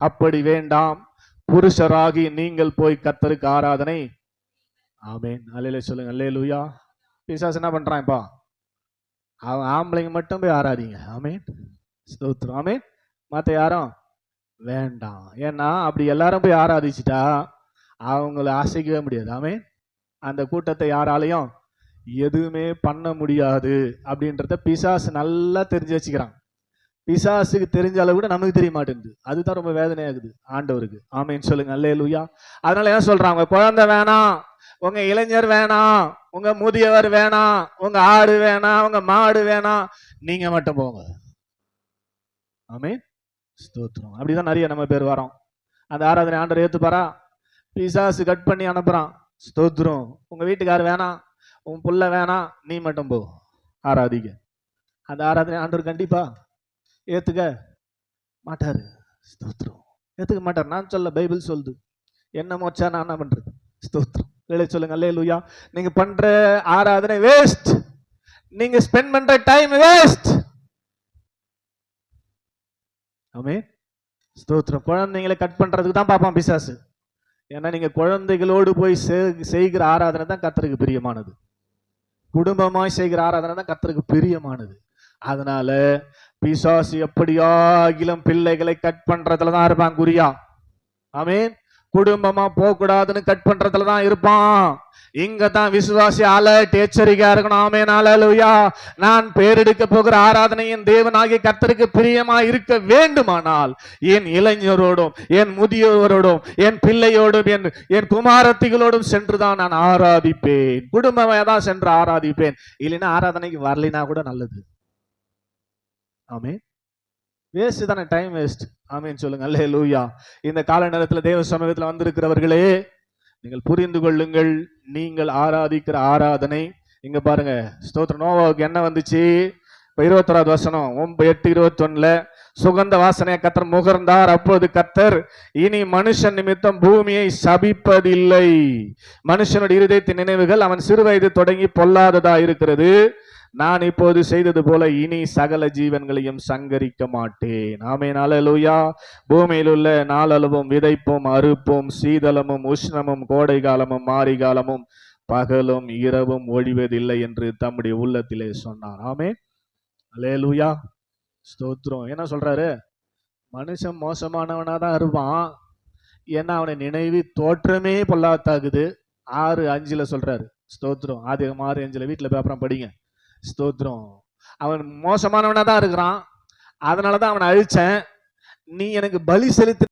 அப்படி வேண்டாம். புருஷராகி நீங்கள் போய் கத்தருக்கு ஆராதனை. ஆமேன். அல்லேல சொல்லுங்க. அல்லேலூயா பிசாஸ் என்ன பண்றான்ப்பா அவன் ஆம்பளைங்க மட்டும் போய் ஆராதிங்க. ஆமேன். ஸ்தோத்திரம். ஆமேன். மற்ற யாரும்? வேண்டாம். ஏன்னா அப்படி எல்லாரும் போய் ஆராதிச்சிட்டா அவங்கள அசைக்கவே முடியாது. ஆமேன். அந்த கூட்டத்தை யாராலையும் எதுவுமே பண்ண முடியாது அப்படின்றத பிசாஸ் நல்லா தெரிஞ்சு வச்சுக்கிறான். பிசாசுக்கு தெரிஞ்ச அளவு கூட நமக்கு தெரிய மாட்டேங்குது அதுதான் ரொம்ப வேதனையாகுது ஆண்டவருக்கு. ஆமைன்னு சொல்லுங்க. அல்ல லூயா அதனால என்ன சொல்றாங்க குழந்தை வேணாம் உங்க இளைஞர் வேணாம் உங்க முதியவர் வேணாம் உங்க ஆடு வேணாம் உங்க மாடு வேணாம். நீங்க மட்டும் போங்க. ஆமே ஸ்தோத்திரம். அப்படிதான் நிறைய நம்ம பேர் வரோம். அந்த ஆராதனை ஆண்டர் ஏத்துப்பாரா? பிசாசு கட் பண்ணி அனுப்புறான். ஸ்தோத்திரம். உங்க வீட்டுக்கார் வேணாம் உன் புள்ள வேணாம் நீ மட்டும் போ. ஆராதிக்க அந்த ஆராதனை ஆண்டவர் கண்டிப்பா ஏற்றுக்க மாட்டாரு. ஸ்தோத்திரம். ஏற்றுக்க மாட்டார். நான் சொல்ல பைபிள் சொல்லுது. என்ன மோச்சா நான் என்ன பண்றது? ஸ்தோத்திரம். வேலை சொல்லுங்க. அல்லே லூயா நீங்கள் பண்ற ஆராதனை வேஸ்ட் நீங்க ஸ்பெண்ட் பண்ணுற டைம் வேஸ்ட் ஆமே ஸ்தோத்திரம். குழந்தைங்களை கட் பண்றதுக்கு தான் பார்ப்பான் பிசாசு. ஏன்னா நீங்க குழந்தைகளோடு போய் செய்கிற ஆராதனை தான் கத்தருக்கு பிரியமானது. குடும்பமாய் செய்கிற ஆராதனை தான் கத்தருக்கு பிரியமானது. அதனால பிசாசு எப்படியாகிலும் பிள்ளைகளை கட் பண்றதுல தான் இருப்பான் குறியா ஆமீன். குடும்பமா போக கூடாதுன்னு கட் பண்றதுல தான் இருப்பான். இங்க தான் விசுவாசி அலர்ட் எச்சரிக்கையா இருக்கணும். ஆமே அலலுயா நான் பேரெடுக்க போகிற ஆராதனையின் தேவனாகி கர்த்தருக்கு பிரியமா இருக்க வேண்டுமானால் என் இளைஞரோடும் என் முதியோரோடும் என் பிள்ளையோடும் என் என் குமாரத்திகளோடும் சென்றுதான் நான் ஆராதிப்பேன். குடும்பமே தான் சென்று ஆராதிப்பேன். இல்லைன்னா ஆராதனைக்கு வரலினா கூட நல்லது. ஆமே வேஸ்ட் தானே டைம் வேஸ்ட் ஆமேன்னு சொல்லுங்க அல்லே லூயா இந்த கால நேரத்தில் தேவ சமூகத்தில் வந்திருக்கிறவர்களே நீங்கள் புரிந்து கொள்ளுங்கள். நீங்கள் ஆராதிக்கிற ஆராதனை இங்க பாருங்க ஸ்தோத்திர நோவாவுக்கு என்ன வந்துச்சு? இப்போ இருபத்தொராது வசனம் ஒன்பது எட்டு இருபத்தொன்னுல சுகந்த வாசனையை கத்தர் முகர்ந்தார் அப்போது கத்தர் இனி மனுஷன் நிமித்தம் பூமியை சபிப்பதில்லை. மனுஷனுடைய இருதயத்தின் நினைவுகள் அவன் சிறு வயது தொடங்கி பொல்லாததா இருக்கிறது? நான் இப்போது செய்தது போல இனி சகல ஜீவன்களையும் சங்கரிக்க மாட்டேன். ஆமே அல்லேலூயா பூமியில் உள்ள நாளளவும் விதைப்பும் அறுப்பும் சீதளமும் உஷ்ணமும் கோடை காலமும் மாரி காலமும் பகலும் இரவும் ஒழிவதில்லை என்று தம்முடைய உள்ளத்திலே சொன்னார். ஆமே அல்லேலூயா ஸ்தோத்ரம் என்ன சொல்றாரு? மனுஷன் மோசமானவனா தான் இருப்பான். ஏன்னா அவனை நினைவு தோற்றமே பொல்லாத்தாகுது. ஆறு அஞ்சுல சொல்றாரு. ஸ்தோத்ரம் ஆதி ஆறு அஞ்சுல. வீட்டுல பேப்பரம் படிங்க. ஸ்தோத்திரம். அவன் மோசமானவனா தான் இருக்கிறான். அதனால தான் அவனை அழிச்சேன். நீ எனக்கு பலி செலுத்த